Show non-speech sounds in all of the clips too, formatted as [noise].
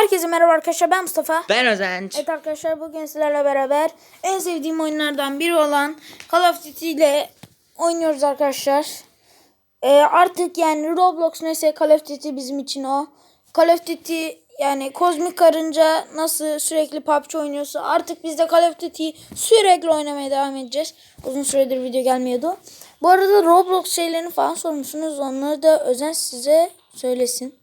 Herkese merhaba arkadaşlar ben Mustafa. Ben Özenç. Evet arkadaşlar bugün sizlerle beraber en sevdiğim oyunlardan biri olan Call of Duty ile oynuyoruz arkadaşlar. Ee, artık yani Roblox neyse Call of Duty bizim için o. Call of Duty yani kozmik karınca nasıl sürekli PUBG oynuyorsa artık biz de Call of Duty sürekli oynamaya devam edeceğiz. Uzun süredir video gelmiyordu. Bu arada Roblox şeylerini falan sormuşsunuz. Onları da Özen size söylesin.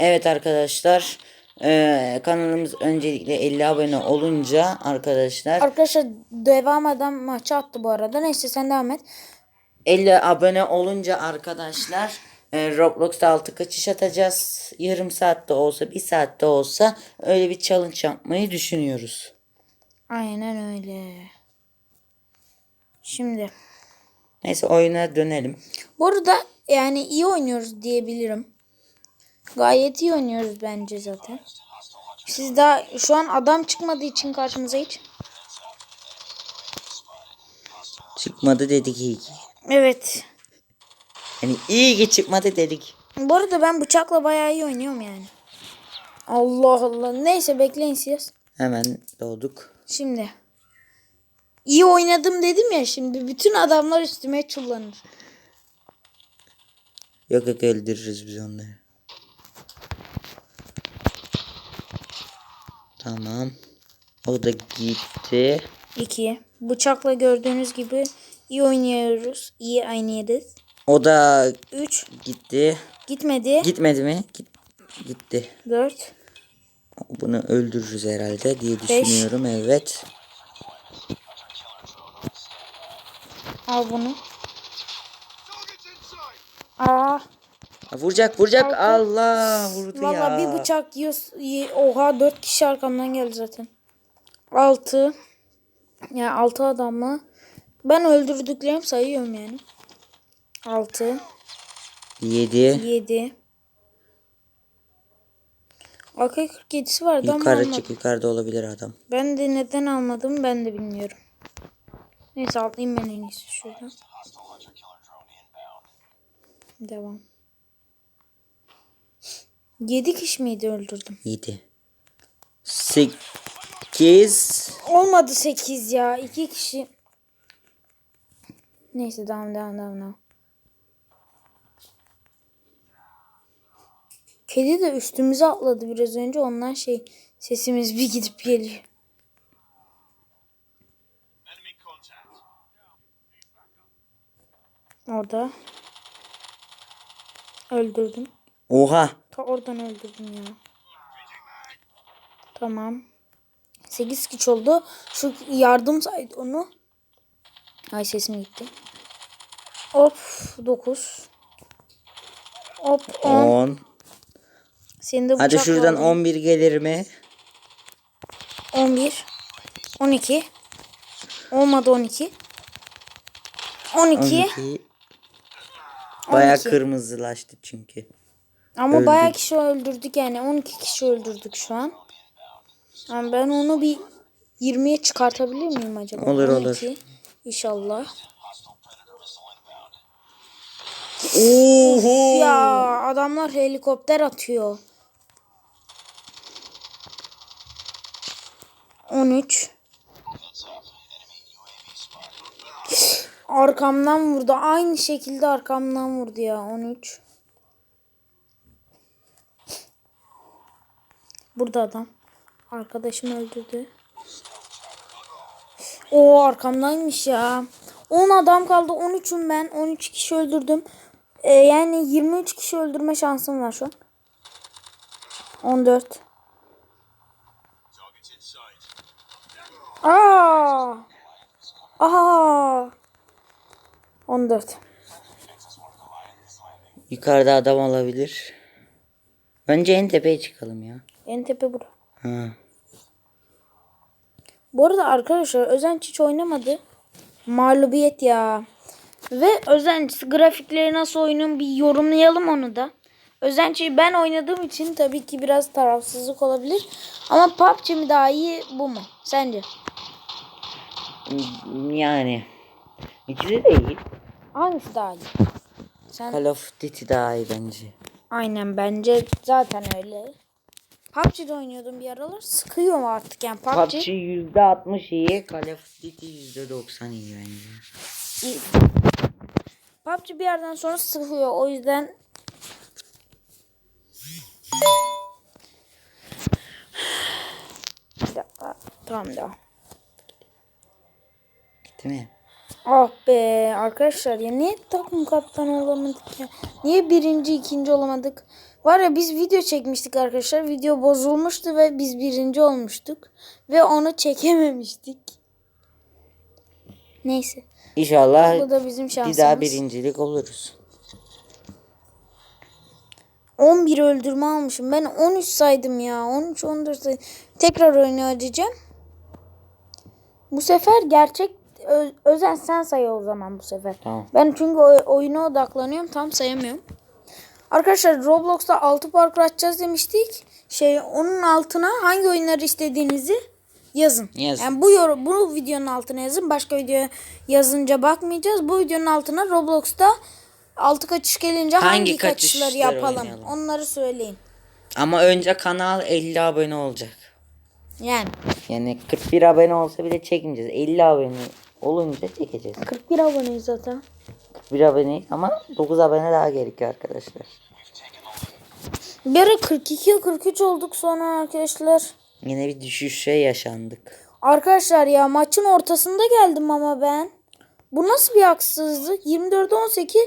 Evet arkadaşlar. eee, kanalımız öncelikle 50 abone olunca arkadaşlar Arkadaşlar devam eden maçı attı bu arada. Neyse sen devam et. 50 abone olunca arkadaşlar eee, Roblox'ta altı kaçış atacağız. Yarım saatte olsa bir saatte olsa öyle bir challenge yapmayı düşünüyoruz. Aynen öyle. Şimdi. Neyse oyuna dönelim. Bu arada yani iyi oynuyoruz diyebilirim. Gayet iyi oynuyoruz bence zaten. Siz daha şu an adam çıkmadığı için karşımıza hiç. Çıkmadı dedik iyi ki. Evet. Yani iyi ki çıkmadı dedik. Bu arada ben bıçakla bayağı iyi oynuyorum yani. Allah Allah. Neyse bekleyin siz. Hemen doğduk. Şimdi. İyi oynadım dedim ya şimdi. Bütün adamlar üstüme çullanır. Yok yok öldürürüz biz onları. Tamam. O da gitti. 2. Bıçakla gördüğünüz gibi iyi oynuyoruz. İyi oynuyoruz. O da 3. gitti. Gitmedi. Gitmedi mi? Git, gitti. 4. Bunu öldürürüz herhalde diye düşünüyorum. Evet. Al bunu. Aa, Vuracak vuracak. Altı. Allah vurdu valla ya. bir bıçak yiyoruz. Oha 4 kişi arkamdan geldi zaten. 6. Ya 6 adamla. Ben öldürdüklerimi sayıyorum yani. 6. Yedi. 7. AK-47'si vardı ama Yukarı çık yukarıda olabilir adam. Ben de neden almadım ben de bilmiyorum. Neyse atlayayım ben en iyisi şuradan. Devam. 7 kişi miydi öldürdüm? Yedi. Sekiz. Olmadı 8 ya. 2 kişi. Neyse devam devam devam. devam. Kedi de üstümüze atladı biraz önce. Ondan şey sesimiz bir gidip geliyor. Orada. Öldürdüm. Oha. Ta oradan öldürdüm ya. Tamam. 8 kişi oldu. Şu yardım saydı onu. Ay sesim gitti. Hop 9. Hop 10. On. Senin de Hadi bıçak şuradan var. 11 gelir mi? 11. 12. Olmadı 12. 12. 12. Baya 12. kırmızılaştı çünkü. Ama Öldük. bayağı kişi öldürdük yani. 12 kişi öldürdük şu an. Yani ben onu bir 20'ye çıkartabilir miyim acaba? Olur, olur. 12. İnşallah. Oho. Ya adamlar helikopter atıyor. 13. Arkamdan vurdu. Aynı şekilde arkamdan vurdu ya. 13. Burada adam. Arkadaşım öldürdü. O arkamdaymış ya. 10 adam kaldı. 13'üm ben. 13 kişi öldürdüm. Ee, yani 23 kişi öldürme şansım var şu an. 14. Aa! Aa! 14. Yukarıda adam olabilir. Bence en tepeye çıkalım ya. En tepe bura. Ha. Bu arada arkadaşlar Özenç hiç oynamadı. Mağlubiyet ya. Ve Özenç grafikleri nasıl oyunun bir yorumlayalım onu da. Özenç'i ben oynadığım için tabii ki biraz tarafsızlık olabilir. Ama PUBG mi daha iyi bu mu? Sence? Yani. İkisi de iyi. Hangisi daha iyi? Sen Call of Duty daha iyi bence. aynen bence zaten öyle. PUBG'de oynuyordum bir aralar. Sıkıyor mu artık yani PUBG? PUBG %60 iyi. Call of Duty %90 iyi bence. iyi. PUBG bir yerden sonra sıkıyor. O yüzden Bir dakika. Tamam da. Değil mi? Ah be arkadaşlar ya niye takım kaptanı olamadık ya? Niye birinci ikinci olamadık? Var ya biz video çekmiştik arkadaşlar. Video bozulmuştu ve biz birinci olmuştuk. Ve onu çekememiştik. Neyse. İnşallah Bu da bizim bir şansımız. daha birincilik oluruz. 11 öldürme almışım. Ben 13 saydım ya. 13 14 saydım. Tekrar oynayacağım. Bu sefer gerçek Ö- Özen sen say o zaman bu sefer. Tamam. Ben çünkü oyuna odaklanıyorum. Tam sayamıyorum. Arkadaşlar Roblox'ta 6 parkur açacağız demiştik. Şey onun altına hangi oyunları istediğinizi yazın. Yazın. Yani bu yorum, bu videonun altına yazın. Başka video yazınca bakmayacağız. Bu videonun altına Roblox'ta altı kaçış gelince hangi, Hangi kaçışları kaçışları yapalım? oynayalım? Onları söyleyin. Ama önce kanal 50 abone olacak. Yani Yani 41 abone olsa bile çekmeyeceğiz. 50 abone olunca çekeceğiz. 41 aboneyiz zaten. 41 abone ama 9 abone daha gerekiyor arkadaşlar. Bir ara 42 43 olduk sonra arkadaşlar. Yine bir düşüşe yaşandık. Arkadaşlar ya maçın ortasında geldim ama ben. Bu nasıl bir haksızlık? 24 18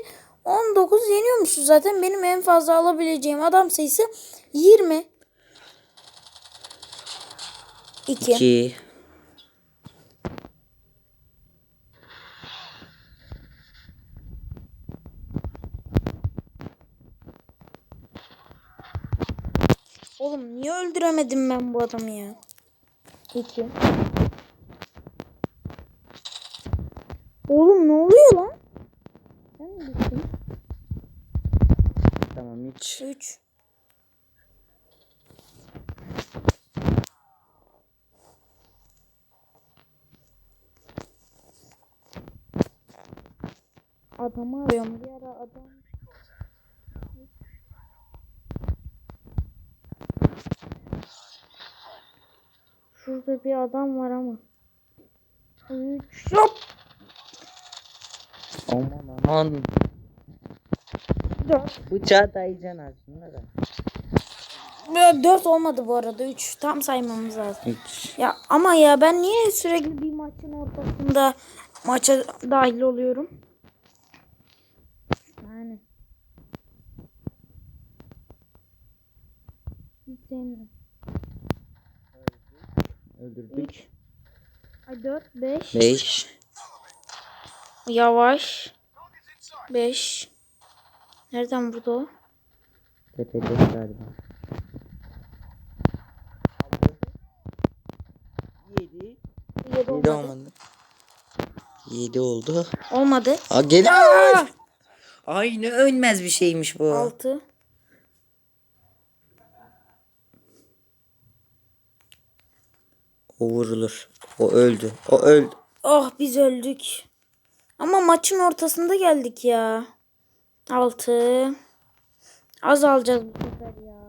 19 yeniyormuşuz zaten. Benim en fazla alabileceğim adam sayısı 20. 2. 2 Oğlum niye öldüremedim ben bu adamı ya? 2. Oğlum ne oluyor lan? Sen mi bittin? Tamam 3 3. Adamı arıyorum. Bir ara adam. Şurada bir adam var ama. Üç. Hop. Aman aman. Dört. Bıçağı dayayacaksın aslında da. Dört olmadı bu arada. Üç. Tam saymamız lazım. 3 Ya ama ya ben niye sürekli bir maçın ortasında maça dahil oluyorum? Yani. Hiç sevmiyorum. Öldürdük. 3 Ay 4 5 5 Yavaş 5 Nereden burada o? Tepede galiba. 7 7 7 olmadı. olmadı. 7 oldu. Olmadı. Aa gel. Aa! Ay ne ölmez bir şeymiş bu. 6 O vurulur. O öldü. O öldü. Oh biz öldük. Ama maçın ortasında geldik ya. 6 Az alacağız bu sefer ya.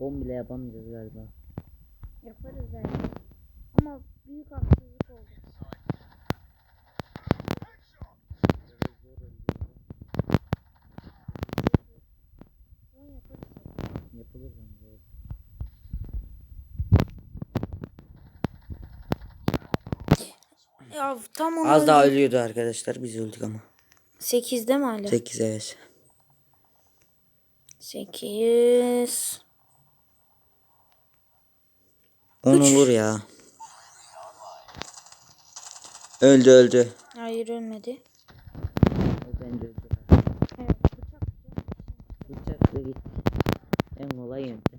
10 bile yapamayacağız galiba. Yaparız yani. Ama büyük haksızlık oldu. Yapılır bence. Ya tam onu Az daha ölüyordu arkadaşlar. Biz öldük ama. 8'de mi hala? 8 evet. 8 10 olur ya. Öldü öldü. Hayır ölmedi. Bence öldü. Evet. Bıçakla git. En kolay yöntem.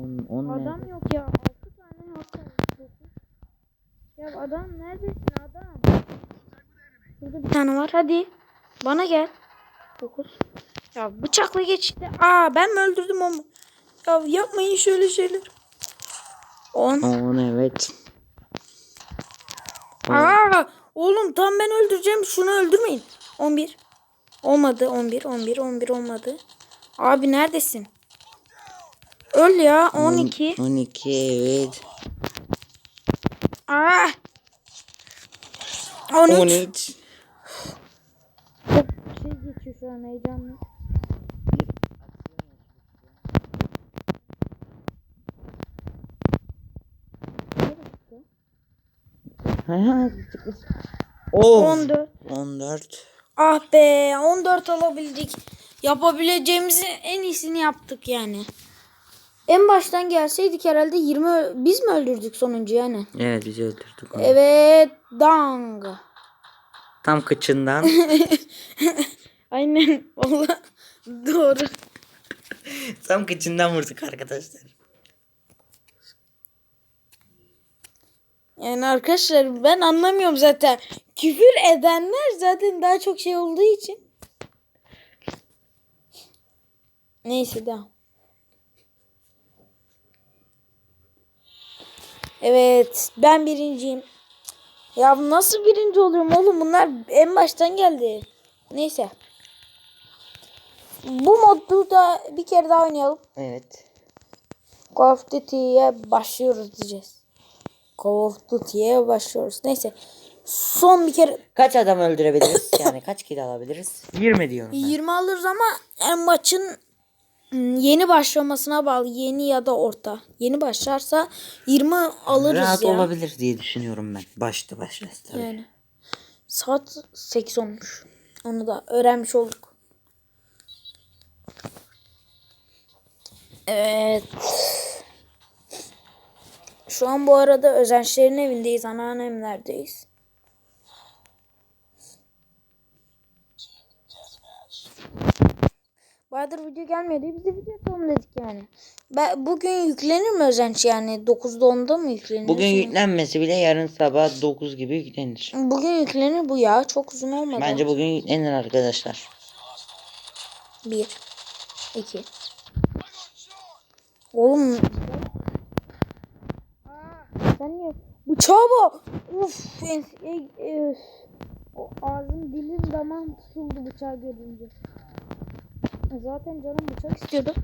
10 10 Adam nerede? yok ya. 6 tane hata. Ya adam neredesin adam? Burada bir tane var. Hadi. Bana gel. 9. Ya bıçakla geç işte. Aa ben mi öldürdüm onu? Ya yapmayın şöyle şeyler. 10. 10 evet. Aa oğlum tam ben öldüreceğim. Şunu öldürmeyin. 11. Olmadı. 11 11 11 olmadı. Abi neredesin? Öl ya 12. 12 evet. Aa. 13. 13. Şey geçiyor şu an heyecanlı. Oh. 14. 14. Ah be 14 alabildik. Yapabileceğimizin en iyisini yaptık yani. En baştan gelseydik herhalde 20 ö- biz mi öldürdük sonuncu yani? Evet bizi öldürdük. onu. Evet dang. [laughs] Tam kıçından. [laughs] Aynen valla doğru. [laughs] Tam kıçından vurduk arkadaşlar. Yani arkadaşlar ben anlamıyorum zaten. Küfür edenler zaten daha çok şey olduğu için. Neyse devam. Evet ben birinciyim. Ya nasıl birinci oluyorum oğlum bunlar en baştan geldi. Neyse. Bu modu da bir kere daha oynayalım. Evet. Call of Duty'ye başlıyoruz diyeceğiz. Call of Duty'ye başlıyoruz. Neyse. Son bir kere Kaç adam öldürebiliriz? yani kaç kill alabiliriz? 20 diyorum ben. 20 alırız ama en maçın yeni başlamasına bağlı. Yeni ya da orta. Yeni başlarsa 20 alırız Rahat ya. olabilir diye düşünüyorum ben. Başta başlasın tabii. Yani. Saat 8 olmuş. Onu da öğrenmiş olduk. Evet. Şu an bu arada Özençlerin evindeyiz. Anneannemlerdeyiz. Bayağıdır video gelmedi. Biz de video atalım dedik yani. Ben, bugün yüklenir mi Özenç yani? 9'da 10'da mı yüklenir? Bugün yüklenmesi bile yarın sabah 9 gibi yüklenir. Bugün yüklenir bu ya. Çok uzun olmadı. Bence bugün yüklenir arkadaşlar. Bir. iki. Oğlum. Sen niye? Bıçağa bak. Uf. En, o ağzım dilim damağım tutuldu bıçağı görünce. Zaten canım bıçak istiyordu.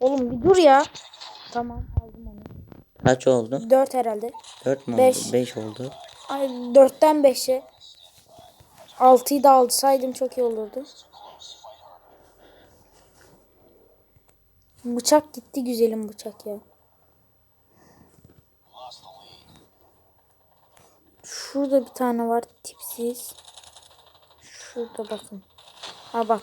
Oğlum bir dur ya. Tamam aldım onu. Kaç oldu? Dört herhalde. 4 mü Beş. oldu? 5 oldu. Ay, dörtten beşe. Altıyı da alsaydım çok iyi olurdu. Bıçak gitti güzelim bıçak ya. Şurada bir tane var tipsiz. Şurada bakın. Ha bak.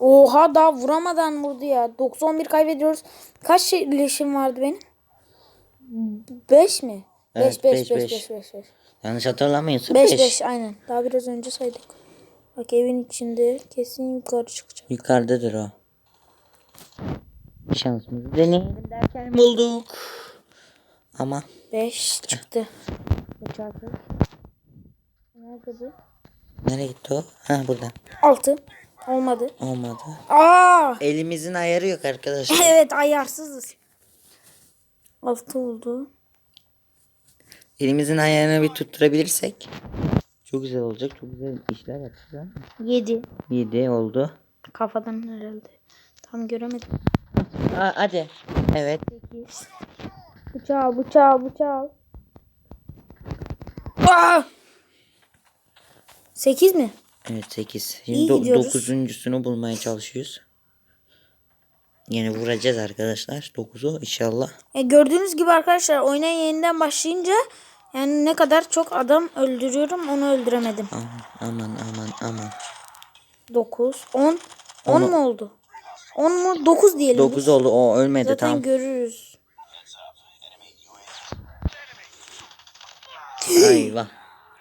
Oha daha vuramadan vurdu ya. 91 kaybediyoruz. Kaç iletişim vardı benim? 5 mi? 5 Evet, 5 beş, 5 beş. 5 5 5. Yanlış hatırlamıyorsun. 5 5. 5 aynen. Daha biraz önce saydık. Bak evin içinde kesin yukarı çıkacak. Yukarıdadır o. Şansımızı deneyelim derken bulduk. Ama 5 çıktı. Nerede bu? Nereye gitti o? Ha burada. 6. Olmadı. Olmadı. Aa! Elimizin ayarı yok arkadaşlar. [laughs] Evet ayarsızız. 6 oldu. Elimizin ayarını bir tutturabilirsek çok güzel olacak. Çok güzel işler yapacağız. 7. 7 oldu. Kafadan herhalde. Tam göremedim. Aa, hadi. Evet. 8. Bıçağı bıçağı bıçağı. Aa! 8 mi? Evet 8. İyi Şimdi do- gidiyoruz. dokuzuncusunu bulmaya çalışıyoruz. Yine vuracağız arkadaşlar. 9'u inşallah. E, gördüğünüz gibi arkadaşlar oyuna yeniden başlayınca yani ne kadar çok adam öldürüyorum onu öldüremedim. Aman aman aman aman. 9, 10. 10 Onu- mu oldu? 10 mu? 9 diyelim. 9 biz. oldu. O ölmedi Zaten tamam. görürüz. Ayva.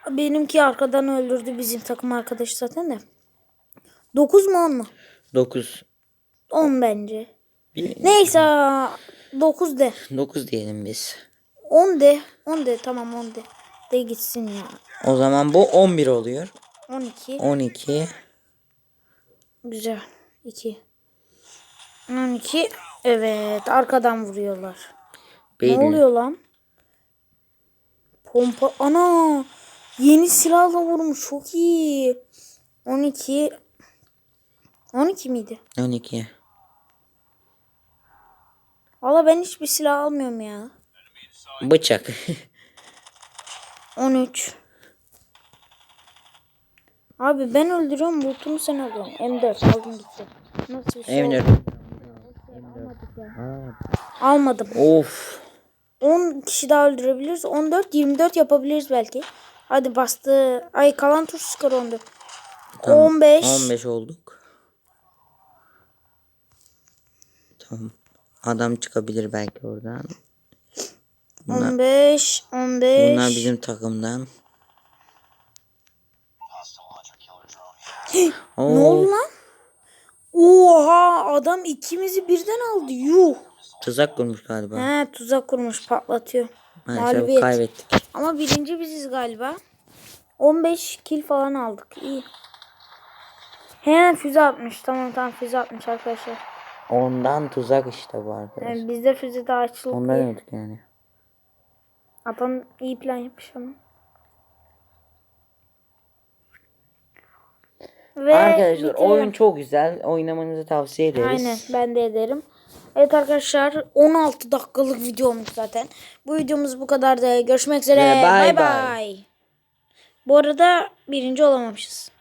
Benimki arkadan öldürdü bizim takım arkadaşı zaten de. 9 mu 10 mu? 9. 10 bence. Neyse 9 de. 9 diyelim biz. 10 de. 10 de tamam 10 de. De gitsin ya. O zaman bu 11 oluyor. 12. 12. Güzel. 2. 12. Evet arkadan vuruyorlar. Ne Beyin. oluyor lan? Pompa. Ana. Yeni silahla vurmuş. Çok iyi. 12 12 miydi? 12. Valla ben hiçbir silah almıyorum ya. Bıçak. 13 Abi ben öldürüyorum loot'umu sen alıyorsun. M4 aldım gitti. Nasıl bir şey Emre. oldu? Almadım. Of. 10 kişi daha öldürebiliriz. 14 24 yapabiliriz belki. Hadi bastı. Ay kalan tur skor 14. 15 15 olduk. Tamam. Adam çıkabilir belki oradan. 15 15 Bunlar bizim takımdan. [gasps] Ne oldu lan? Oha adam ikimizi birden aldı. Yuh. tuzak kurmuş galiba. He tuzak kurmuş patlatıyor. Maalesef kaybettik. Ama birinci biziz galiba. 15 kill falan aldık. İyi. He füze atmış. Tamam tamam füze atmış arkadaşlar. Ondan tuzak işte bu arkadaş. Yani bizde füze daha açılık Ondan değil. öldük yani. Adam iyi plan yapmış ama. Ve Arkadaşlar bitirelim. oyun çok güzel. Oynamanızı tavsiye ederiz. Aynen ben de ederim. Evet arkadaşlar 16 dakikalık video olmuş zaten. Bu videomuz bu kadar da görüşmek üzere. Bay. bay. Bu arada birinci olamamışız.